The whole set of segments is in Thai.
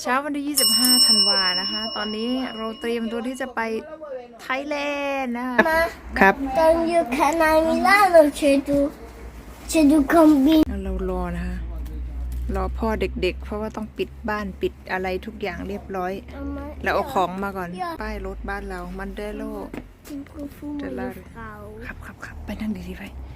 เช้าวันที่ 25 ธันวานะคะ ตอนนี้เราเตรียมตัวที่จะไปไทยแลนด์นะคะครับ Dan you can a Milano c'è tu c'è tu combini เรารอนะคะ รอพ่อเด็กๆ เพราะว่าต้องปิดบ้านปิดอะไรทุกอย่างเรียบร้อย แล้วเอาของมาก่อน ป้ายรถบ้านเรา มันเดโล un profumo Della- di frau ขับขับขับไปนั่งดีๆไปเ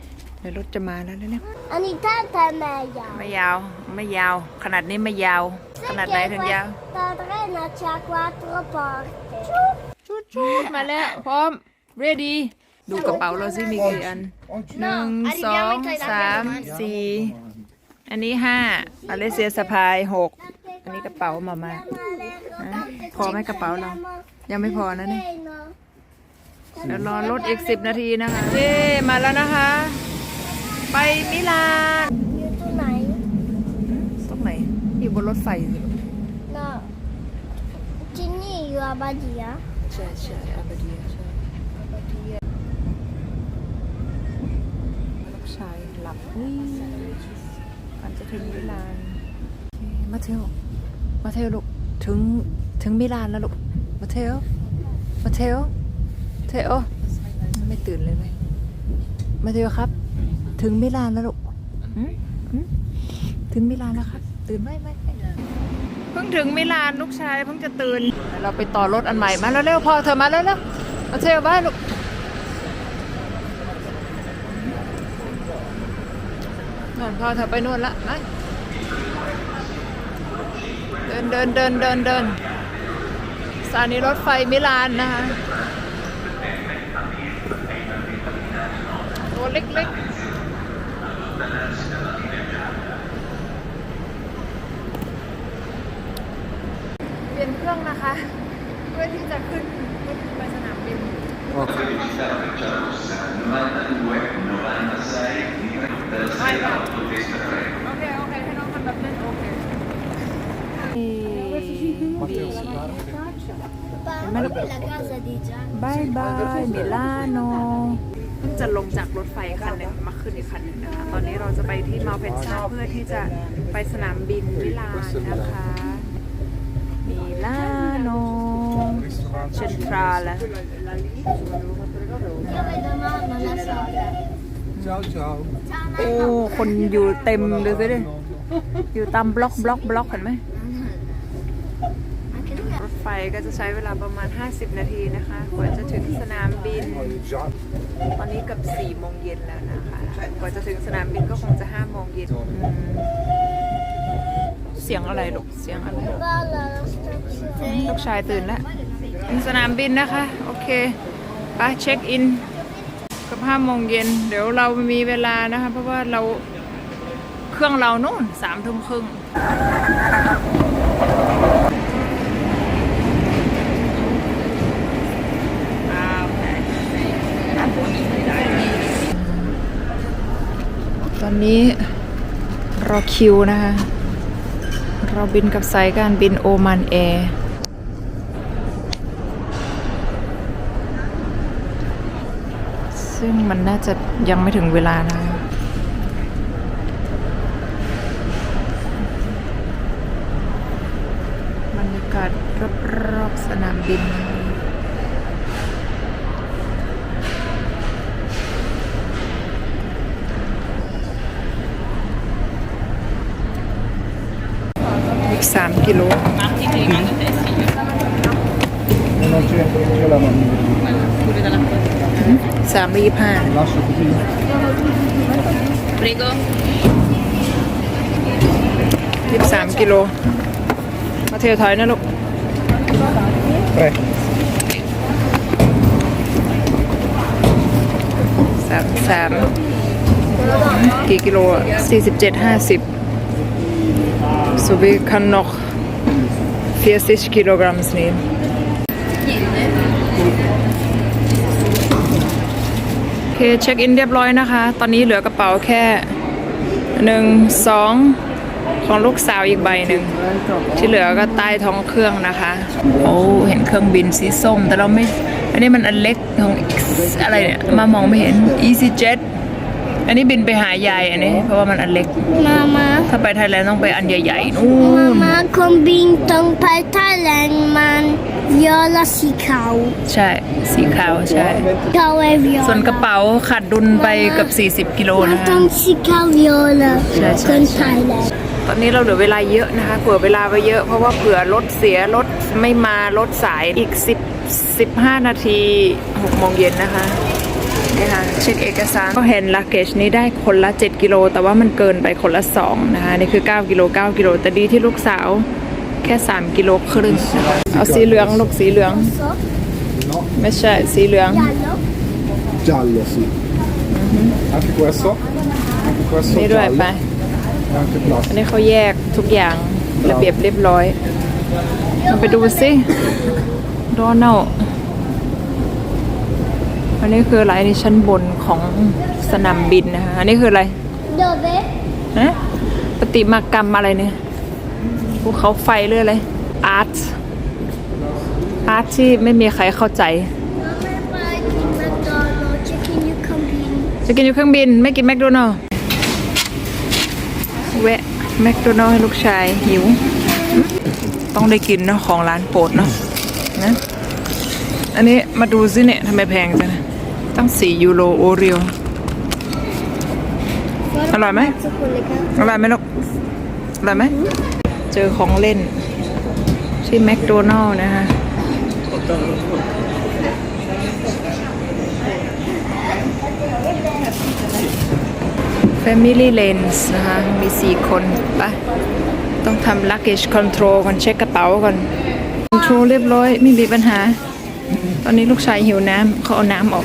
ดี๋ยวรถจะมาแล้วเร็ว ogni tanto è meglio ๆไม่ยาว ไม่ยาว ขนาดนี้ไม่ยาว ขนาดไหนถึงยาว la trena c'ha quattro porte ชุดชุดมาแล้ว พร้อม ready ดูกระเป๋าเราสิมีกี่อันหนึ่งสองสามสี่อันนี้ห้าอเลเซียสะพายหกอันนี้กระเป๋ามามาพอไหมกระเป๋าเรา ยังไม่พอนะเนี่ย no เดี๋ยวรอรถอีกสิบนาทีนะคะเย้มาแล้วนะคะ ไปมิลาน io tu nai ตรงไหน อยู่บนรถไฟสิ no Ginny io a Badia ใช่ใช่อาบาเดียใช่อาบาเดียลูกชายหลับอุ้ยมันจะถึงมิลานโอเคมาเทลมาเทลลูกถึงถึงมิลานแล้วลูกมาเทลมาเทลเทลไม่ตื่นเลยไหมมาเทลครับ ถึงมิลานแล้วลูกหืมหืมถึงมิลานแล้วครับ ตื่นไหมไม่ไม่เพิ่งถึงมิลานลูกชายเพิ่งจะตื่น เราไปต่อรถอันใหม่มาแล้วเร็วๆพอเธอมาแล้วเร็วมาเทลบ้านลูกนอนพ่อเธอไปนู่นละมาเดินเดินเดินเดินเดินสถานีรถไฟมิลานนะคะตัวเล็กๆ เปลี่ยนเครื่อง นะคะเพื่อที่จะขึ้นเพื่อที่ไปสนามบินไม่ค่ะโอเค โอเคให้น้องมันแบบเล่นโอเค Papà, la casa di Gianni บายบายมิลานโนเพิ่งจะลงจากรถไฟคันหนึ่งมาขึ้นอีกคันหนึ่งนะคะ ตอนนี้เราจะไปที่มาเพนซาเพื่อที่จะไปสนามบินมิลานนะคะ มิลานโนเซ็นทรัล Io vedo mamma la sopra Ciao ciao. Ciao โอ้คนอยู่เต็มดูสิดิอยู่ตามบล็อกบล็อกบล็อกเห็นไหม Anche lui รถไฟก็จะใช้เวลาประมาณ 50 นาทีนะคะกว่าจะถึงสนามบิน ตอนนี้เกับ4โมงเย็นแล้วนะคะกว่าจะถึงสนามบินก็คงจะ5โมงเย็นอืม เสียงอะไรลูกเสียงอะไรลูกชายตื่นแล้วถึงสนามบินนะคะ โอเคไปเช็คอินเกับ5โมงเย็นเดี๋ยวเรามีเวลานะคะ เพราะว่าเราเครื่องเรานู่นสามทุ่มครึ่งตอนนี้รอคิวนะคะ เราบินกับสายการบินโอมานแอร์ซึ่งมันน่าจะยังไม่ถึงเวลานะบรรยากาศรอบๆสนามบิน อีกสามกิโล Non c'è, c'è la mamma. สามรีบห้า Lascio così. Prego ยี่สามกิโล มาเทลถอยนะลูก Prego. สามสามกี่กิโลอะสี่สิบเจ็ดห้าสิบ so we kann noch 40 Kilogramm nehmen โอเคเช็คอินเรียบร้อยนะคะ ตอนนี้เหลือกระเป๋าแค่หนึ่งสองของลูกสาวอีกใบหนึ่ง ที่เหลือก็ใต้ท้องเครื่องนะคะ โอ้เห็นเครื่องบินสีส้ม แต่เราไม่อันนี้มันอันเล็กของอะไรเนี่ยมามองไม่เห็น EasyJet อันนี้บินไปหายายอันนี้ เพราะว่ามันอันเล็ก Mama. ถ้าไปไทยแลนด์ต้องไปอันใหญ่ๆนู่น Mama, kom bin tong pai Thailand man. Viola si kau. ใช่ สีขาวใช่ Kau är viola. ส่วนกระเป๋าขาดดุลไปเกับ 40 กิโลนะ Man คะ tong si kau viola. ใช่ใช่ Från ใช่ Thailand. ตอนนี้เราเหลือเวลาเยอะนะคะเผื่อเวลาไว้เยอะเพราะว่าเผื่อรถเสียรถไม่มารถสายอีก 10 15 นาที6โมงเย็นนะคะ นี่ค่ะเช็คเอกสารก็เห็นลักเกจนี้ได้คนละ 7 กิโล แต่ว่ามันเกินไปคนละ 2 นะคะ นี่คือ 9 กิโล 9 กิโล แต่ดีที่ลูกสาวแค่ 3 กิโลครึ่งนะคะเอาสีเหลืองลูกสีเหลือง Så. ไม่ใช่สีเหลือง Jallo. Giallo, sì. Anche questo? Anche questo นี่ด้วย giallo. ไป E anche plastica. อันนี้เขาแยกทุกอย่างระเบียบเรียบร้อยเราไปดูสิโดนัล อันนี้คืออะไรอันนี้ชั้นบนของสนามบินนะคะ อันนี้คืออะไร Dove? นะปฏิมากรรมอะไรเนี่ยภูเขาไฟหรืออะไรอาร์ตอาร์ตที่ไม่มีใครเข้าใจ Mamma är på McDonalds. Chicken you come in. จะกินอยู่เครื่องบินไม่กินแมคโดนัลล์แวะแมคโดนัลล์ให้ลูกชายหิว ต้องได้กินเนาะของร้านโปรดเนาะนะ อันนี้มาดูซิเนี่ยทำไมแพงจังนะ ตั้ง 4 ยูโรโอเรียว อร่อยไหมอร่อยไหมลูกอร่อยไหม เจอของเล่น ที่แมคโดนัลล์นะคะ Family Lens นะคะ มี 4 คนไปต้องทำ luggage control ก่อนเช็คกระเป๋าก่อน control เรียบร้อย ไม่มีปัญหา ตอนนี้ลูกชายหิวน้ำเขาเอาน้ำออก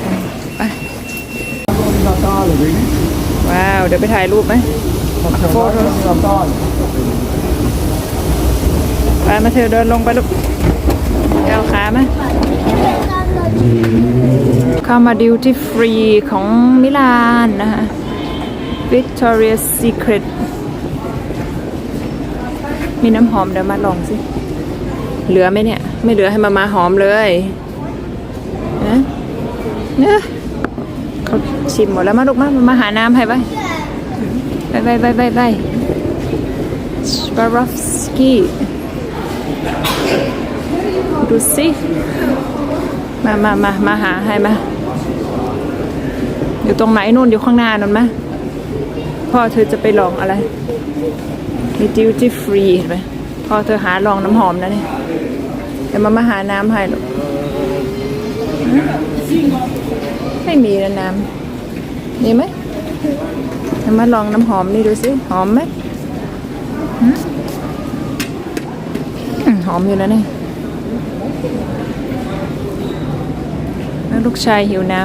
ว้าว เดี๋ยวไปถ่ายรูปไหม Facciamo Foto. l'albero di Natale. ไปมาเธอเดินลงไปลูกก้าวขาไหมเข้ามาดิวตี้ฟรีของมิลานนะคะ Victoria's Secret มีน้ำหอมเดี๋ยวมาลองสิ เหลือไหมเนี่ย ไม่เหลือให้มามาหอมเลยนะเนี่ย ชิมหมดแล้วมาลูกมามามาหาน้ำให้ไปไปไปไปไปไปสปารอฟสกี้ดูสิมามามามาหาให้มาอยู่ตรงไหนนู่นอยู่ข้างหน้านั่นไหมพ่อเธอจะไปลองอะไร มีดิวตี้ฟรีเห็นไหมพ่อเธอหาลองน้ำหอมนะเนี่ยเดี๋ยวมามาหาน้ำให้ลูกไม่มีนะน้ำ มีไหมมาลองน้ำหอมนี่ดูสิหอมไหมหอมอยู่นะเนี่แล้วลูกชายหิวน้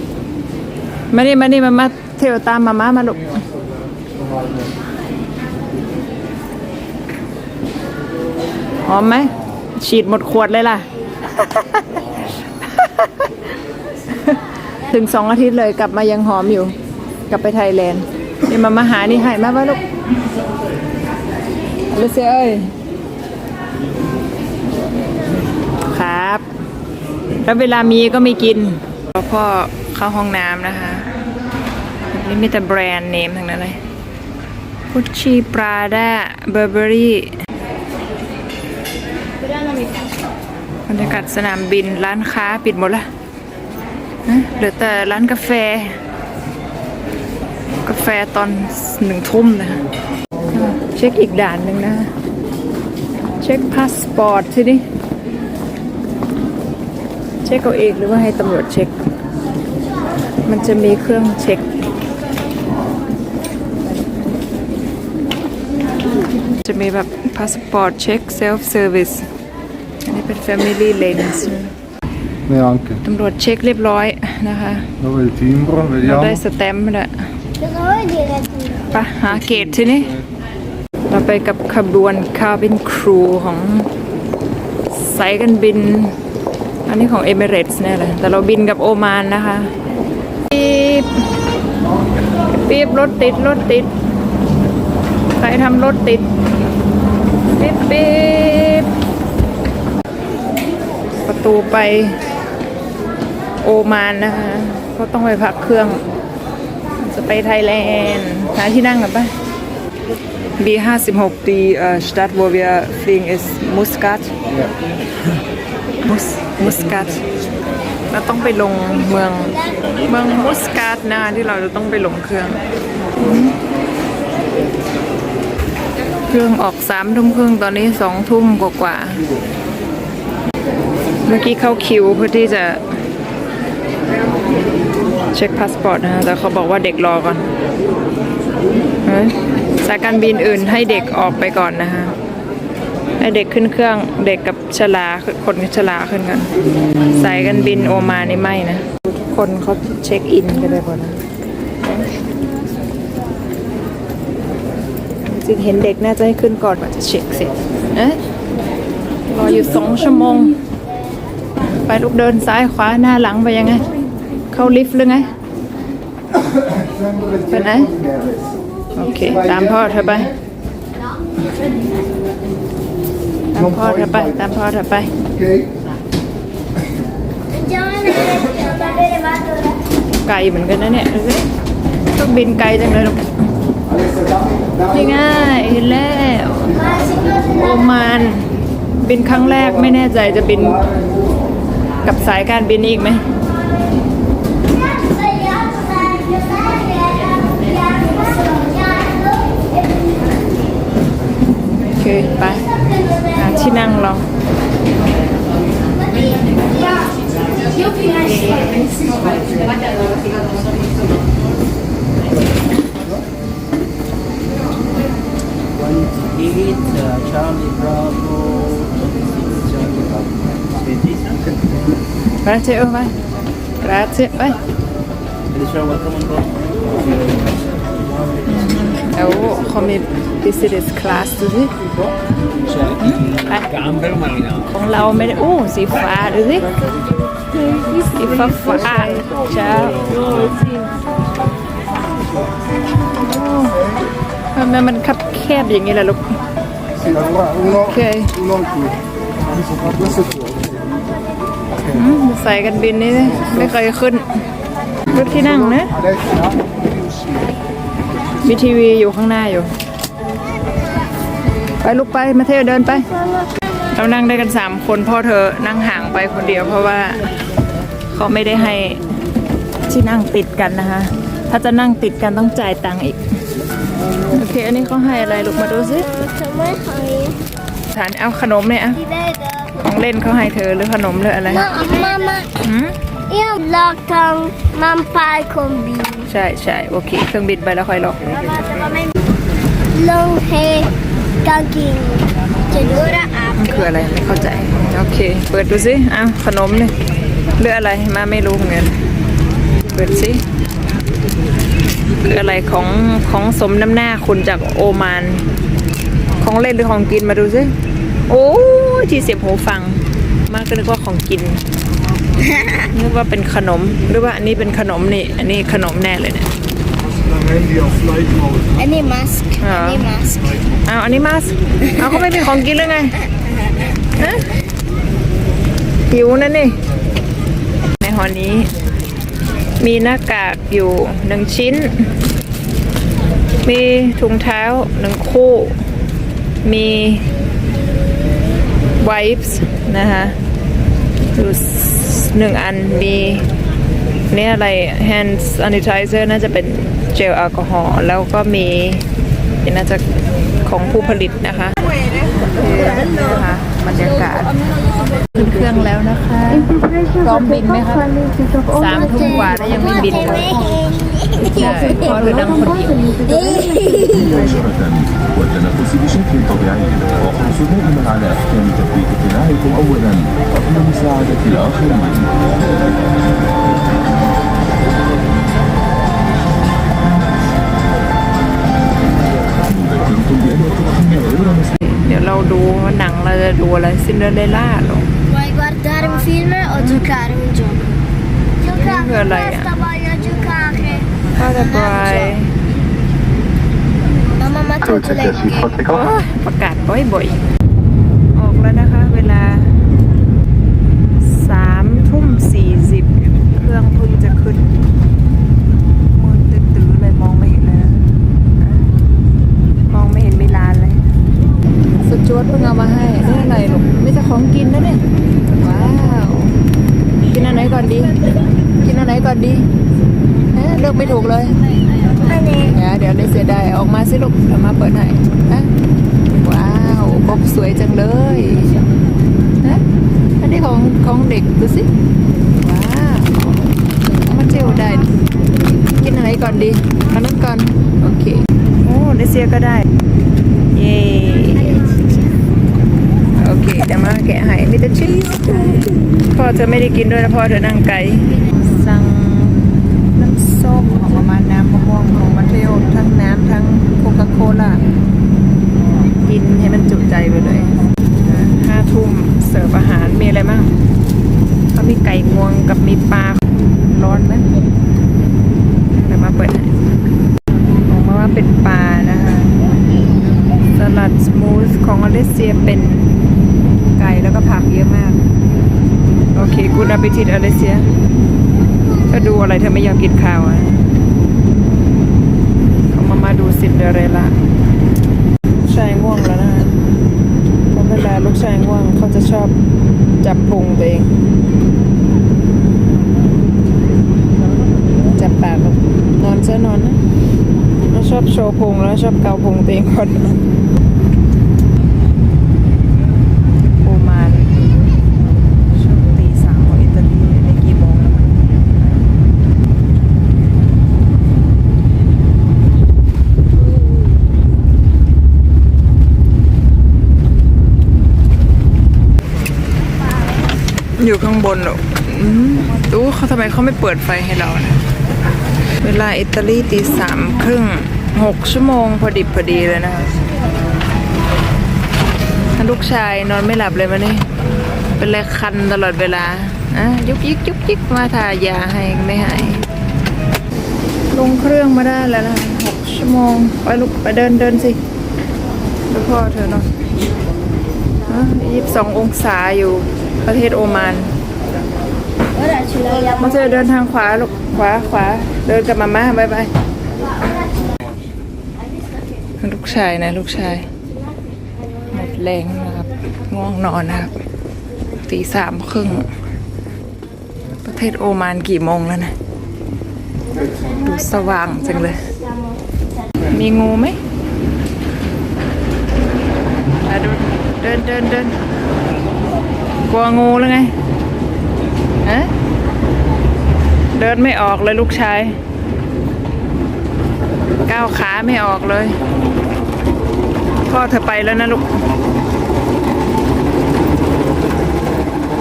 ำมานี่มานี่มามาเที่ยวตามมาม่ามาลูกหอมไหมฉีดหมดขวดเลยล่ะ ถึงสองอาทิตย์เลยกลับมายังหอมอยู่ กลับไปไทยแลนด์นี่มามาหานี่ให้มาบ้าลูกอลิเซียเอ้ยครับ แล้วเวลามีก็ไม่กินพ่อเข้าห้องน้ำนะคะนี่มีแต่แบรนด์เนมทั้งนั้นเลยกุชชี่ปราด้าเบอร์เบอรี่บรรยากาศสนามบินร้านค้าปิดหมดละ เหลือแต่ร้านกาแฟ กาแฟตอนหนึ่งทุ่มนะเช็คอีกด่านหนึ่งนะ เช็คพาสปอร์ตทีนี้เช็คเอาเองหรือว่าให้ตำรวจเช็ค มันจะมีเครื่องเช็คจะมีแบบพาสปอร์ตเช็คเซลฟ์เซอร์วิสอันนี้เป็น Family Lens Neanche. ตำรวจเช็คเรียบร้อยนะคะ Dove è il timbro? เรา Vediamo. ได้สแตมป์แล้ว Cosa vuol dire tu? ปะหาเกตทีนี้เราไปกับขบวนคาบินครูของสายการบิน อันนี้ของเอมิเรตส์เนี่ยแหละแต่เราบินกับโอมานนะคะปี๊บปี๊บรถติดรถติดใครทำรถติดปี๊บปี๊บประตูไป โอมานนะคะก็ต้องไปพักเครื่อง จะไปไทยแลนด์หาที่นั่งกันปะ B56 die äh, Stadt wo wir fliegen ist Muscat Ja. Mus Muscat เราต้องไปลงเมืองเมืองมุสกาตนะที่เราจะต้องไปลงเครื่อง เครื่องออกสามทุ่มครึ่งตอนนี้สองทุ่มกว่าๆเมื่อกี้เข้าคิวเพื่อที่จะ เช็คพาสปอร์ตนะฮะแต่เขาบอกว่าเด็กรอก่อนสายการบินอื่นให้เด็กออกไปก่อนนะฮะให้เด็กขึ้นเครื่องเด็กกับชลาคนชลาขึ้นกันสายการบินโอมานี่ไม่นะ ทุกคนเขาเช็คอินกันไปหมดนะจริงเห็นเด็กน่าจะให้ขึ้นก่อนกว่าจะเช็คเสร็จเอ๊ะรออยู่สองชั่วโมง ไปลูกเดินซ้ายขวาหน้าหลังไปยังไง เข้าลิฟต์หรือไง ไปไหน โอเค ตามพ่อเธอไป ตามพ่อเธอไป ตามพ่อเธอไป ไกลเหมือนกันนะเนี่ยดูสิต้องบินไกลจังเลยลูกนี่ง่ายเห็นแล้วโอมาน บินครั้งแรกไม่แน่ใจจะบินกับสายการบินอีกไหม Grazie, oh, vai. Grazie, vai. Felicia, welcome on board. แล้วเขามี business class ดูสิไป Gamber marina. ของเราไม่ได้โอ้สีฟ้าดูสิสีฟ้าฟ้าเจ้าโอ้ทำไมมันคับแคบอย่างนี้ล่ะลูก Sì, allora uno, Ok. ใส่กันบินนี่ไม่เคยขึ้น รถที่นั่งนะ Alessia, มีทีวีอยู่ข้างหน้าอยู่ ไปลูกไปมาเที่ยวเดินไป เรานั่งได้กันสามคนพ่อเธอนั่งห่างไปคนเดียวเพราะว่าเขาไม่ได้ให้ที่นั่งติดกันนะคะ ถ้าจะนั่งติดกันต้องจ่ายตังค์อีก โอเค อันนี้เขาให้อะไรลูกมาดูสิฐานเอาขนมเนี่ยอะ ของเล่นเขาให้เธอหรือขนมหรืออะไร Mamma, หืม io blocco man fai con B. ใช่ใช่โอเค เครื่องบินไปแล้วค่อยรอ Long hair, talking. Che ora มันคืออะไรไม่เข้าใจ โอเค เปิดดูสิอ้าวขนมนี่เรืออะไรมาไม่รู้เหมือนกันเปิดสิคืออะไรของของสมน้ำหน้าคุณจากโอมาน ของเล่นหรือของกินมาดูสิโอ้ย ที่เสียบหูฟัง มากก็นึกว่าของกินนึกว่าเป็นขนมหรือว่าอันนี้เป็นขนมนี่ อันนี้ขนมแน่เลยเนี่ย Handy on flight mode. Any mask, Ah. any mask. อ้าวอันนี้มาสเอาเขาไม่เป็นของกินหรือไงฮะหิวนั่นนี่ในหอนี้ มีหน้ากากอยู่หนึ่งชิ้น มีถุงเท้าหนึ่งคู่ มี ไวป์นะคะอยู่หนึ่งอันมีเนี่ยอะไร hand sanitizer น่าจะเป็นเจลแอลกอฮอล์แล้วก็มีน่าจะของผู้ผลิตนะคะนะคะ บรรยากาศขึ้นเครื่องแล้วนะคะพร้อมบินไหมคะสามทุ่มกว่าแล้วยังไม่บินเลยใช่เพราะเธอนั่งคนเดียว เดี๋ยวเราดูว่าหนังเราจะดูอะไรซินเดอเรลล่าหรอ Vuoi guardare un film o giocare un gioco? Giocare, Io lei- questa voglio giocare. ก็จะไป Mamma ma tu lei che โอ้ยประกาศบ่อยๆออกแล้วนะคะ วดเพิ่งเอามาให้นี่อะไรลูกไม่ใช่ของกินนะเนี่ย ว้าว กินอะไรก่อนดี กินอะไรก่อนดีเอ๊เลือกไม่ถูกเลยอันนี้เดี๋ยวได้เสียดายออกมาสิลูกออกมาเปิดให้นะว้าวกบสวยจังเลยนะอันนี้ของของเด็กดูสิ ว้าวมาเจียวได้ กินอะไรก่อนดีอันนั้นก่อน โอเค โอ้ได้เสียก็ได้ เย้ เคเดี๋ยวมาแกะให้มีแต่ชีสพ่อเธอไม่ได้กินด้วยนะพ่อเธอนั่งไกลสั่งน้ำส้มของประมาณน้ำมะม่วงของมาเทลทั้งน้ำทั้งโคคาโคล่ากินให้มันจุใจไปเลยนะห้าทุ่มเสิร์ฟอาหารมีอะไรบ้างเขามีไก่งวงกับมีปลาร้อนไหมเดี๋ยวมาเปิดให้ออกมาว่าเป็นปลานะคะสลัดสมูทของอเลสเซียเป็นไก่ แล้วก็ผักเยอะมาก โอเคกูด a ป e ติ t อเลเซียเธอดูอะไรเธอไม่ยอมกินข้าวอะเขามามาดูซินเดอเรลล่าลูกชายง่วงแล้วนะฮะเพราะเวลาลูกชายง่วงเขาจะชอบจับพุงตัวเอง จับปากแบบนอนซะนอนนะชอบโชว์พุงแล้วชอบเกาพุงตัวเองก่อนโอมานช่วงตีสามของอิตาลีในกี่โมงแล้วมั้ง อยู่ข้างบนหรออืมดูเขาทำไมเขาไม่เปิดไฟให้เรานะเวลาอิตาลีตีสามครึ่งหกชั่วโมงพอดิบพอดีเลยนะคะลูกชายนอนไม่หลับเลยวันนี้เป็นแรคันตลอดเวลาอะยุกยิกยุกยิกมาทายาให้ไม่หายลงเครื่องมาได้แล้วนะหกชั่วโมง ไปลุกไปเดินเดินสิดูพ่อเธอเนาะยี่สิบสององศาอยู่ ประเทศโอมานมาเจอเดินทางขวาลูกขวาขวาเดินกับมาม่าบายบายลูกชายนะลูกชายหมดแรงนะครับง่วงนอนนะครับตีสามครึ่ง ประเทศโอมานกี่โมงแล้วนะ ดูสว่างจังเลย มีงูไหมเดินเดินเดิน กลัวงูแล้วไงฮะเดินไม่ออกเลยลูกชาย ก้าวขาไม่ออกเลย พ่อเธอไปแล้วนะลูก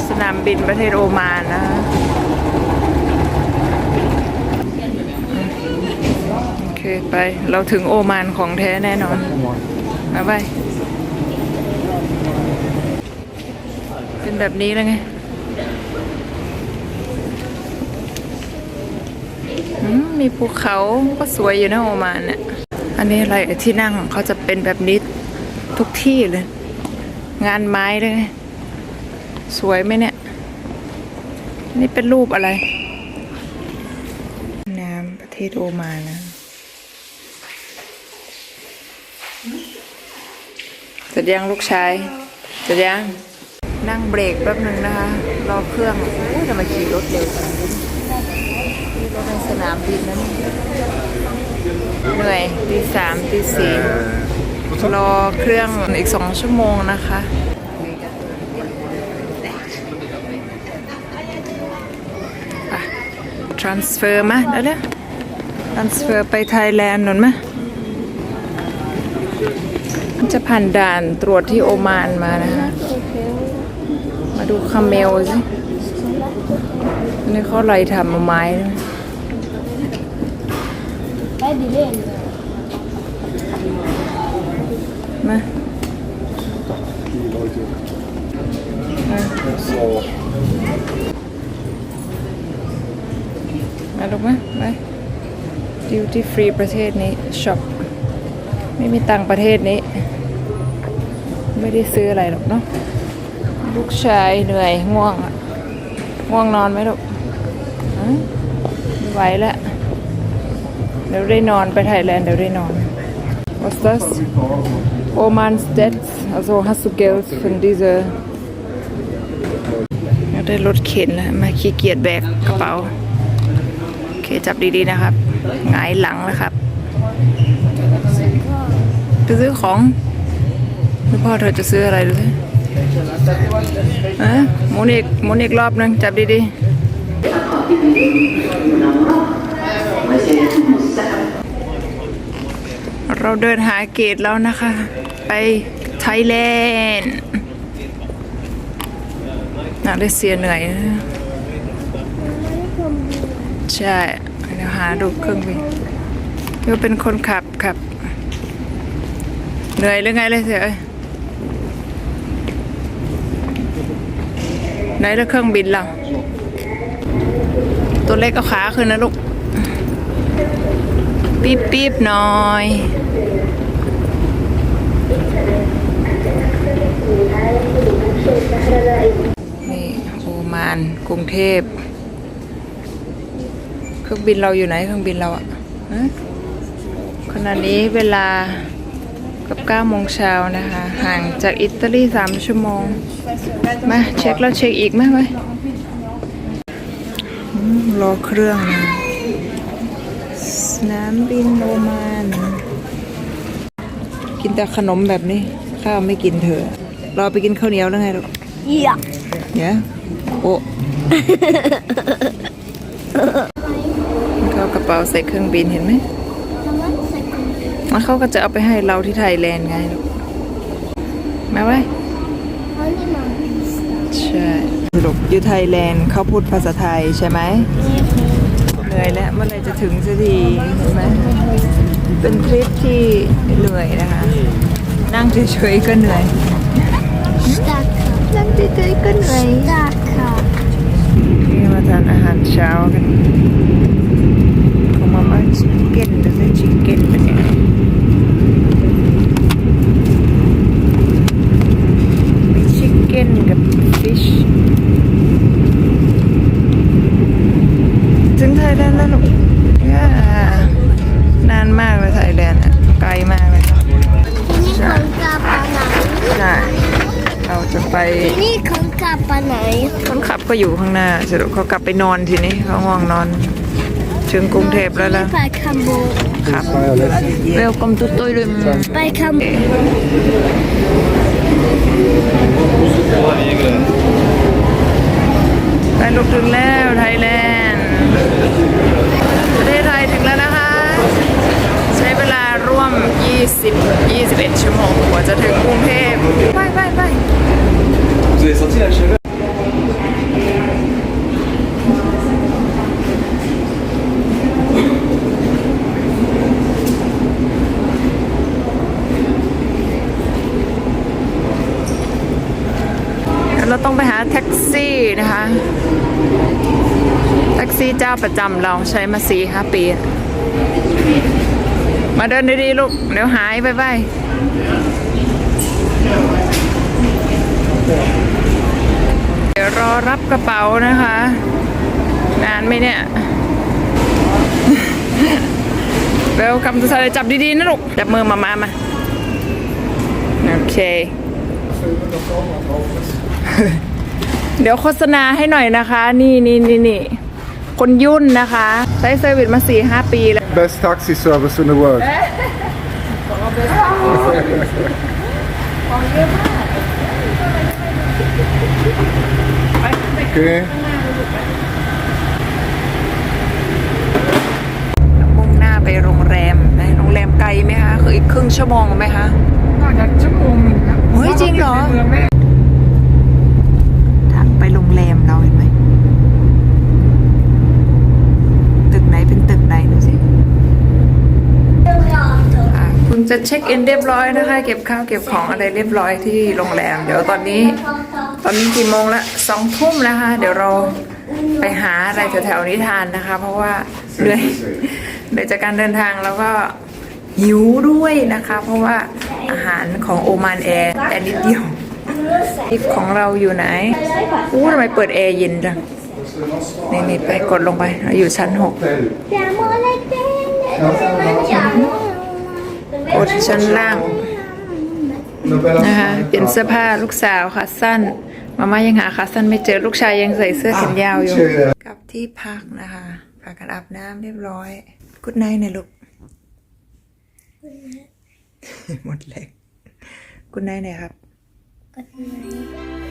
สนามบินประเทศโอมานนะโอเคไป เราถึงโอมานของแท้แน่นอนมาไป เป็นแบบนี้แล้วไงมีภูเขาก็สวยอยู่นะโอมานเนี่ย อันนี้อะไรที่นั่งเขาจะเป็นแบบนี้ทุกที่เลย งานไม้เลยสวยไหมเนี่ย นี่เป็นรูปอะไร น้ำประเทศโอมานนะเสร็จยังลูกชายเสร็จยัง นั่งเบรกแป๊บหนึ่งนะคะ รอเครื่องจะมาขี่รถเร็วจังนี่รถในสนามบินนั้นเหนื่อยตีสามตีสี่รอเครื่องอีกสองชั่วโมงนะคะไป transfer มาได้แล้ว transfer ไปไทยแลนด์หนุนมาจะผ่านด่านตรวจที่โอมานมานะคะ มาดูคาเมลสิอันนี่เขาอะไรทำเอาไม้ด้วย è di legno. มามาลูกมาไปดิวตี้ฟรีประเทศนี้ช็อปไม่มีตังประเทศนี้ ไม่ได้ซื้ออะไรหรอกเนาะ ลูกชายเหนื่อยง่วงอะง่วงนอนไหมลูกไม่ไหวแล้วเดี๋ยวได้นอนไปไทยแลนด์เดี๋ยวได้นอน Was das? Oman Stats, also hast du Geld von dieser. Ja, ได้รถเข็นแล้วมาขี้เกียจแบกกระเป๋า โอเคจับดีๆนะครับหงายหลังแล้วครับไปซื้อของหรือพ่อเธอจะซื้ออะไรดูสิ อะหมุนอีกหมุนอีกรอบนึง จับดีๆ เราเดินหาเกตแล้วนะคะ ไปไทยแลนด์นาเลเซียเหนื่อยนะใช่เดี๋ยวหาดูเครื่องบินเดี๋ยวเป็นคนขับขับ เหนื่อยหรือไงเลยเสียเอ้ย ไหนแล้วเครื่องบินเรา ตัวเล็กเอาขาขึ้นนะลูก ปี๊บปี๊บหน่อยนี่โอมานกรุงเทพ เครื่องบินเราอยู่ไหนเครื่องบินเราอะขณะนี้เวลา กับ9โมงเช้านะคะ ห่างจากอิตาลี 3 ชั่วโมง มาเช็คแล้วเช็คอีกไหมไว้อืมรอเครื่องนะสนามบินโอมานกินแต่ขนมแบบนี้ ข้าวไม่กินเถอะรอไปกินข้าวเหนียวแล้วไงลูก Yeah. เนี่ยโอ้เขาเอากระเป๋าใส่เครื่องบินเห็นไหม แล้วเขาก็จะเอาไปให้เราที่ไทยแลนด์ไงลูกมาไว้ Only mommy. ใช่สรุปอยู่ไทยแลนด์เขาพูดภาษาไทยใช่ไหมเหนื่อยแล้วเมื่อไหรจะถึงสักทีเห็นไหมเป็นทริปที่เหนื่อยนะคะ นั่งเฉยๆก็เหนื่อย Stuck. นั่งเฉยๆก็เหนื่อย Stuck. นี่มาทานอาหารเช้ากันของมาม่าชิคเก้นดูสิชิคเก้นเป็นยังไงมีชิคเก้ นกับฟิชถึงไทยแลนด์แล้วลูกย่านานมากเลยไทยแลนด์อะไกลมากเลยนี่ของกลับไปไหนใช่เราจะไปนี่ของกลับไปไหนคนขับก็อยู่ข้างหน้าสรุปเขากลับไปนอนทีนี้เขาง่วงนอนถึงกรุงเทพแล้วล่ะไปคัมโบครับ Bye, Alessia. เวลก m มตุ้ตุ้ยด้วยไปคัมโบ ไปลูกถึงแล้วไทยแลนด์ประเทศไทยถึงแล้วนะคะ ใช้เวลาร่วม 20 21 ชั่วโมงกว่าจะถึงกรุงเทพไปไปไป Vous avez senti la chaleur เราต้องไปหาแท็กซี่นะคะ แท็กซี่ เจ้าประจำเราใช้มาสี่ห้าปี มาเดินดีๆลูก เดี๋ยวหายไปไปเดี๋ยวรอรับกระเป๋านะคะ นานไหมเนี่ยเวลคัมทูไทยจับดีๆนะลูก จับมือมามามา โอเค เดี๋ยวโฆษณาให้หน่อยนะคะ นี่นี่นี่นี่ คนยุ่นนะคะ ใช้เซอร์วิสมาสี่ห้าปีแล้ว Best taxi service in the world. Okay. มุ่งหน้าไปโรงแรมนะโรงแรมไกลไหมคะ คืออีกครึ่งชั่วโมงไหมคะ น่าจะชั่วโมงหนึ่งครับเฮ้ยจริงเหรอ พาะว่าติดในเมืองแม่ ทางไปโรงแรมเราเห็นไหม ตึกไหนเป็นตึกไหนดูสิอะคุณ จะเช็คอินเรียบร้อยนะคะ เก็บข้าวเก็บของอะไรเรียบร้อยที่โรงแรม เดี๋ยวตอนนี้ ตอนนี้กี่โมงละสองทุ่มนะคะ เดี๋ยวเราไปหาอะไรแถวๆนี้ทานนะคะ เพราะว่าเหนื่อยเหนื่อยจากการเดินทางแล้วก็หิวด้วยนะคะ เพราะว่าอาหารของโอมานแอร์แต่นิดเดียวลิฟของเราอยู่ไหนอู้ทำไมเปิดแอร์เย็นจังนี่นี่ไปกดลงไปเราอยู่ชั้นหก Siamo le tende, mangiamo. กดชั้นล่างนะคะเปลี่ยนเสื้อผ้าลูกสาวค่ะสั้น มาม่ายังหาขาสั้นไม่เจอลูกชายยังใส่เสื้อแขนยาวอยู่ Wheelchair. กลับที่พักนะคะพากันอาบน้ำเรียบร้อยกุดไนท์นะลูกหมดแรงกุดไนท์หน่อยครับ Good night.